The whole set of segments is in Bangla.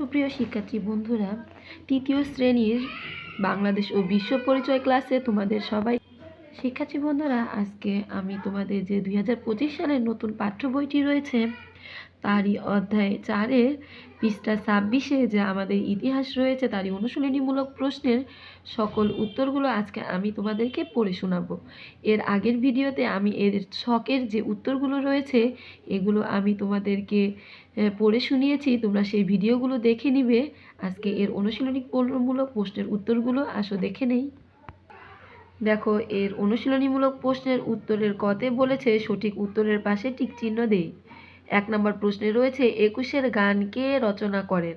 সুপ্রিয় শিক্ষার্থী বন্ধুরা, তৃতীয় শ্রেণির বাংলাদেশ ও বিশ্ব পরিচয় ক্লাসে তোমাদের সবাই শিক্ষার্থী বন্ধুরা, আজকে আমি তোমাদের যে দুই হাজার পঁচিশ সালের নতুন পাঠ্য বইটি রয়েছে তারই অধ্যায় চারের পৃষ্ঠা ছাব্বিশে যে আমাদের ইতিহাস রয়েছে, তারই অনুশীলনীমূলক প্রশ্নের সকল উত্তরগুলো আজকে আমি তোমাদেরকে পড়ে শোনাবো। এর আগের ভিডিওতে আমি এর ছকের যে উত্তরগুলো রয়েছে, এগুলো আমি তোমাদেরকে পড়ে শুনিয়েছি। তোমরা সেই ভিডিওগুলো দেখে নিবে। আজকে এর অনুশীলনীমূলক প্রশ্নের উত্তরগুলো আসো দেখে নেই। দেখো, এর অনুশীলনীমূলক প্রশ্নের উত্তরের কতে বলেছে, সঠিক উত্তরের পাশে টিক চিহ্ন দেই। এক নম্বর প্রশ্নে রয়েছে, একুশের গান কে রচনা করেন?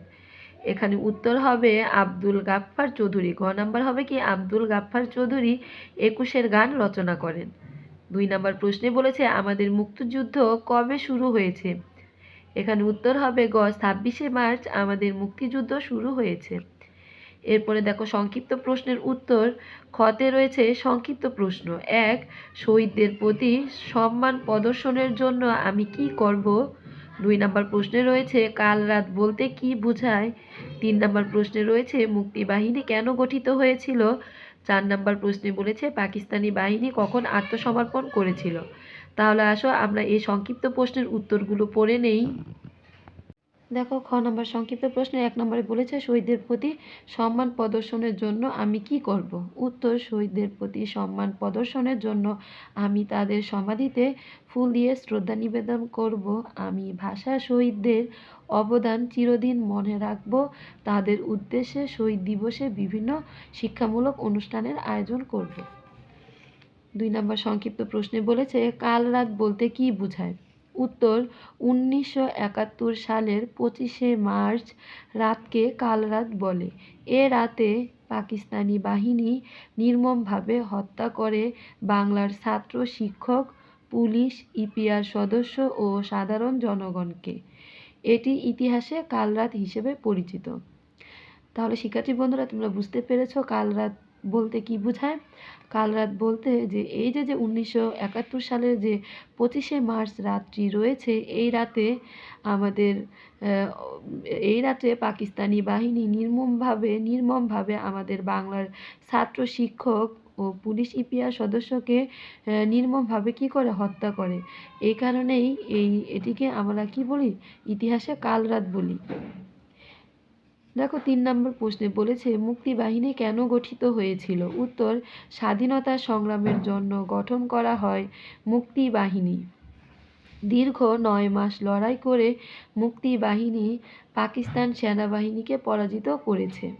এখানে উত্তর হবে আব্দুল গাফফার চৌধুরী। গ নাম্বার হবে কি, আব্দুল গাফফার চৌধুরী একুশের গান রচনা করেন। দুই নম্বর প্রশ্নে বলেছে, আমাদের মুক্তিযুদ্ধ কবে শুরু হয়েছে? এখানে উত্তর হবে গ, ছাব্বিশে মার্চ আমাদের মুক্তিযুদ্ধ শুরু হয়েছে। এরপরে দেখো সংক্ষিপ্ত প্রশ্নের উত্তর খতে রয়েছে সংক্ষিপ্ত প্রশ্ন। এক, শহীদদের প্রতি সম্মান প্রদর্শনের জন্য আমি কি করব? দুই নম্বর প্রশ্নে রয়েছে কাল রাত বলতে কি বোঝায়? তিন নম্বর প্রশ্নে রয়েছে মুক্তিবাহিনী কেন গঠিত হয়েছিল? চার নাম্বার প্রশ্নে বলেছে পাকিস্তানি বাহিনী কখন আত্মসমর্পণ করেছিল? তাহলে আসো আমরা এই সংক্ষিপ্ত প্রশ্নের উত্তরগুলো পড়ে নেই। দেখো, খ নম্বর সংক্ষিপ্ত প্রশ্নে এক নম্বরে বলেছে, শহীদদের প্রতি সম্মান প্রদর্শনের জন্য আমি কি করব? উত্তর, শহীদদের প্রতি সম্মান প্রদর্শনের জন্য আমি তাদের সমাধিতে ফুল দিয়ে শ্রদ্ধা নিবেদন করব। আমি ভাষা শহীদদের অবদান চিরদিন মনে রাখব। তাদের উদ্দেশ্যে শহীদ দিবসে বিভিন্ন শিক্ষামূলক অনুষ্ঠানের আয়োজন করব। দুই নম্বর সংক্ষিপ্ত প্রশ্নে বলেছে, কাল রাত বলতে কি বোঝায়? উত্তর উনিশশো একাত্তর সালের পঁচিশে মার্চ রাতকে কাল রাত বলে। এ রাতে পাকিস্তানি বাহিনী নির্মমভাবে হত্যা করে বাংলার ছাত্র, শিক্ষক, পুলিশ, ইপিআর সদস্য ও সাধারণ জনগণকে। এটি ইতিহাসে কাল রাত হিসেবে পরিচিত। তাহলে শিক্ষার্থী বন্ধুরা, তোমরা বুঝতে পেরেছ কাল রাত বলতে কি বোঝায়? কাল রাত বলতে যে, এই যে যে উনিশশো একাত্তর সালের যে পঁচিশে মার্চ রাত্রি রয়েছে, এই রাতে আমাদের এই রাতে পাকিস্তানি বাহিনী নির্মমভাবে নির্মমভাবে আমাদের বাংলার ছাত্র শিক্ষক ও পুলিশ ইপিআর সদস্যকে নির্মমভাবে কি করে হত্যা করে? এই কারণেই এই, এটিকে আমরা কি বলি? ইতিহাসে কাল রাত বলি। দেখো তিন নম্বর প্রশ্নে বলেছে, মুক্তিবাহিনী কেন গঠিত হয়েছিল? উত্তর, স্বাধীনতা সংগ্রামের জন্য গঠন করা হয় মুক্তিবাহিনী। দীর্ঘ নয় মাস লড়াই করে মুক্তিবাহিনী পাকিস্তান সেনাবাহিনীকে পরাজিত করেছে।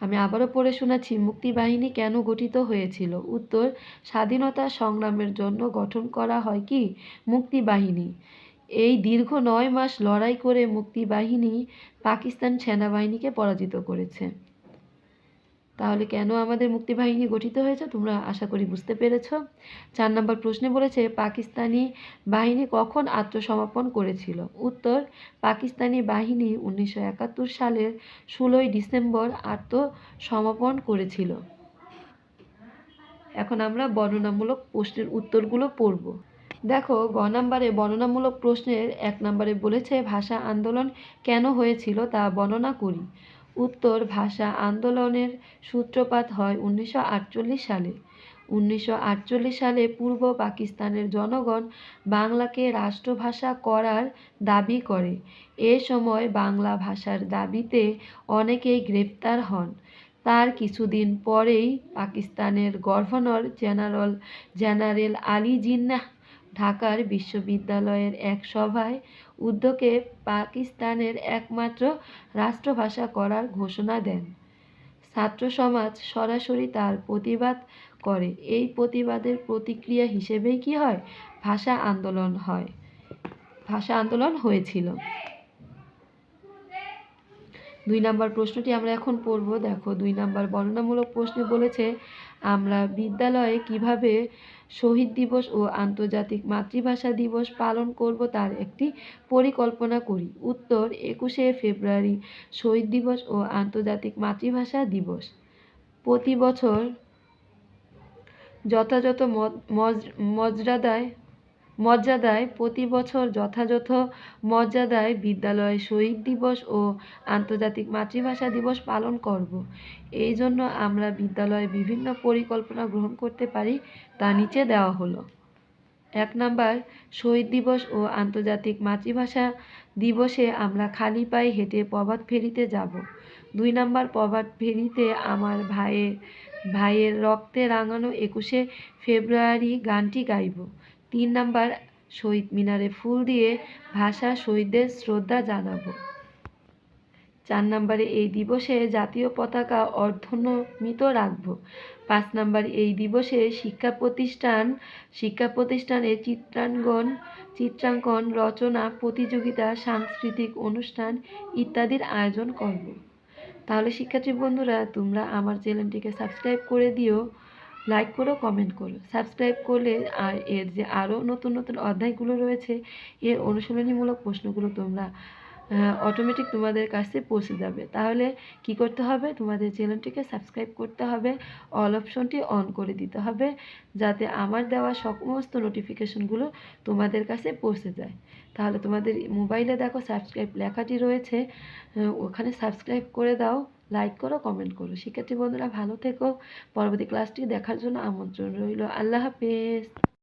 আমি আবারও পড়ে শোনাচ্ছি, মুক্তিবাহিনী কেন গঠিত হয়েছিল? উত্তর, স্বাধীনতা সংগ্রামের জন্য গঠন করা হয় কি? মুক্তিবাহিনী। এই দীর্ঘ নয় মাস লড়াই করে মুক্তিবাহিনী পাকিস্তান সেনাবাহিনীকে পরাজিত করেছে। তাহলে কেন আমাদের মুক্তিবাহিনী গঠিত হয়েছে তোমরা আশা করি বুঝতে পেরেছ। চার নম্বর প্রশ্নে বলেছে, পাকিস্তানি বাহিনী কখন আত্মসমর্পণ করেছিল? উত্তর, পাকিস্তানি বাহিনী উনিশশো একাত্তর সালের ষোলোই ডিসেম্বর আত্মসমর্পণ করেছিল। এখন আমরা বর্ণনামূলক প্রশ্নের উত্তরগুলো পড়ব। দেখো, গ নাম্বারে বর্ণনামূলক প্রশ্নের এক নম্বরে বলেছে, ভাষা আন্দোলন কেন হয়েছিল তা বর্ণনা করি। উত্তর, ভাষা আন্দোলনের সূত্রপাত হয় উনিশশো আটচল্লিশ সালে। উনিশশো আটচল্লিশ সালে পূর্ব পাকিস্তানের জনগণ বাংলাকে রাষ্ট্রভাষা করার দাবি করে। এ সময় বাংলা ভাষার দাবিতে অনেকেই গ্রেপ্তার হন। তার কিছুদিন পরেই পাকিস্তানের governor general general Ali Jinnah ঢাকার বিশ্ববিদ্যালয়ের এক সভায় উদ্যোগে পাকিস্তানের একমাত্র রাষ্ট্রভাষা করার ঘোষণা দেন। ছাত্র সমাজ সরাসরি তার প্রতিবাদ করে। এই প্রতিবাদের প্রতিক্রিয়া হিসেবেই কি হয়? ভাষা আন্দোলন হয়। ভাষা আন্দোলন হয়েছিল। দুই নাম্বার প্রশ্নটি আমরা এখন পড়ব। দেখো, দুই নাম্বার বর্ণনামূলক প্রশ্নে বলেছে আমরা বিদ্যালয়ে কীভাবে শহীদ দিবস ও আন্তর্জাতিক মাতৃভাষা দিবস পালন করব তার একটি পরিকল্পনা করি। উত্তর, একুশে ফেব্রুয়ারি, শহীদ দিবস ও আন্তর্জাতিক মাতৃভাষা দিবস। প্রতি বছর যথাযথ মর্যাদায় মর্যাদায় প্রতি বছর যথাযথ মর্যাদায় বিদ্যালয়ে শহীদ দিবস ও আন্তর্জাতিক মাতৃভাষা দিবস পালন করব। এই জন্য আমরা বিদ্যালয়ে বিভিন্ন পরিকল্পনা গ্রহণ করতে পারি, তা নিচে দেওয়া হলো। এক নাম্বার, শহীদ দিবস ও আন্তর্জাতিক মাতৃভাষা দিবসে আমরা খালি পায়ে হেঁটে প্রভাত ফেরিতে যাব। দুই নাম্বার, প্রভাত ফেরিতে আমার ভাইয়ের ভাইয়ের রক্তে রাঙানো একুশে ফেব্রুয়ারি গানটি গাইব। তিন নাম্বার শহীদ মিনারে ফুল দিয়ে ভাষা শহীদদের শ্রদ্ধা জানাব। চার নম্বরে এই দিবসে জাতীয় পতাকা অর্ধনমিত রাখব। পাঁচ নম্বর এই দিবসে শিক্ষা প্রতিষ্ঠান, শিক্ষা প্রতিষ্ঠানে চিত্রাঙ্গন, চিত্রাঙ্কন, রচনা, প্রতিযোগিতা, সাংস্কৃতিক অনুষ্ঠান ইত্যাদির আয়োজন করব। তাহলে শিক্ষার্থী বন্ধুরা, তোমরা আমার চ্যানেলটিকে সাবস্ক্রাইব করে দিও। লাইক করো কমেন্ট করো। সাবস্ক্রাইব করলে আর এর যে আরও নতুন নতুন অধ্যায়গুলো রয়েছে, এর অনুশীলনীমূলক প্রশ্নগুলো তোমরা অটোমেটিক তোমাদের কাছে পৌঁছে যাবে। তাহলে কি করতে হবে? তোমাদের চ্যানেলটিকে সাবস্ক্রাইব করতে হবে। অল অপশনটি অন করে দিতে হবে, যাতে আমার দেওয়া সমস্ত নোটিফিকেশনগুলো তোমাদের কাছে পৌঁছে যায়। তাহলে তোমাদের মোবাইলে দেখো সাবস্ক্রাইব লেখাটি রয়েছে ওখানে সাবস্ক্রাইব করে দাও লাইক করো কমেন্ট করো। শিক্ষার্থী বন্ধুরা ভালো থেকো। পরবর্তী ক্লাসটি দেখার জন্য আমন্ত্রণ রইল। আল্লাহ হাফেজ।